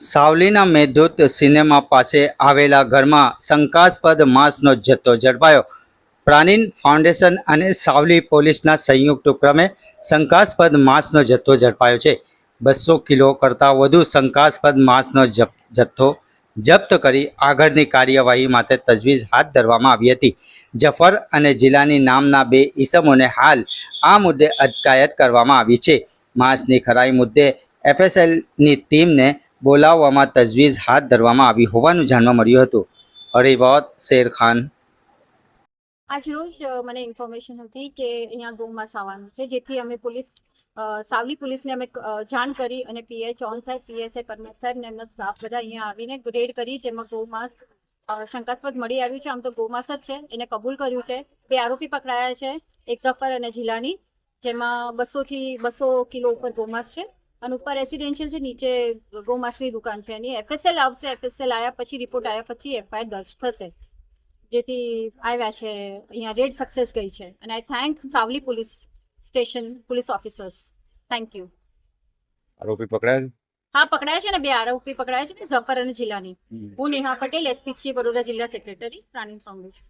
સાવલીના Meghdoot cinema પાસે આવેલા ઘરમાં શંકાસ્પદ માંસનો જથ્થો ઝડપાયો. પ્રાણીન ફાઉન્ડેશન અને સાવલી પોલીસના સંયુક્ત ઉપક્રમે શંકાસ્પદ માંસનો જથ્થો ઝડપાયો છે. બસો કિલો કરતાં વધુ શંકાસ્પદ માંસનો જથ્થો જપ્ત કરી આગળની કાર્યવાહી માટે તજવીજ હાથ ધરવામાં આવી હતી. જફર અને જિલ્લાની નામના બે ઈસમોને હાલ આ મુદ્દે અટકાયત કરવામાં આવી છે. માંસની ખરાઈ મુદ્દે એફએસએલની ટીમને બોલાવવામાં તજવીજ હાથ ધરવામાં આવી હોવાનું જાણવા મળ્યું હતું. હરિવત શેર ખાન આજરોજ મને ઇન્ફોર્મેશન હતી કે અહીંયા ગોમાસ આવવાનું છે, જેથી અમે પોલીસ સાવલી પોલીસને અમે જાણ કરી અને પીએ ઓન સાહેબ પીએસઆઈ પરમાર સાહેબ ને સ્ટાફ બધા અહીંયા આવીને રેડ કરી, જેમાં ગૌમાંસ શંકાસ્પદ મળી આવ્યું છે. આમ તો ગૌમાંસ જ છે. એને કબૂલ કર્યું છે. બે આરોપી પકડાયા છે, એક ઝફર અને જિલ્લાની જેમાં બસોથી બસો કિલો ઉપર ગૌમાંસ છે. અને ઉપર રેસિડેન્શિયલ છે નીચે ગોમાસની દુકાન છે એની. એફએસએલ આવશે એફએસએલ આવ્યા પછી રિપોર્ટ આવ્યા પછી એફઆઈઆર દર્જ થશે. જેથી આવ્યા છે અહીંયા રેડ સક્સેસ ગઈ છે. અને I thank Savli police station police officers thank you આરોપી પકડાયા હા પકડાયા છે ને બે આરોપી પકડાયા છે ઝફર અને જિલ્લાની હું નેહા પટેલ એસપીસી બરોડા જિલ્લા સેક્રેટરી પ્રાણી ફાઉન્ડેશન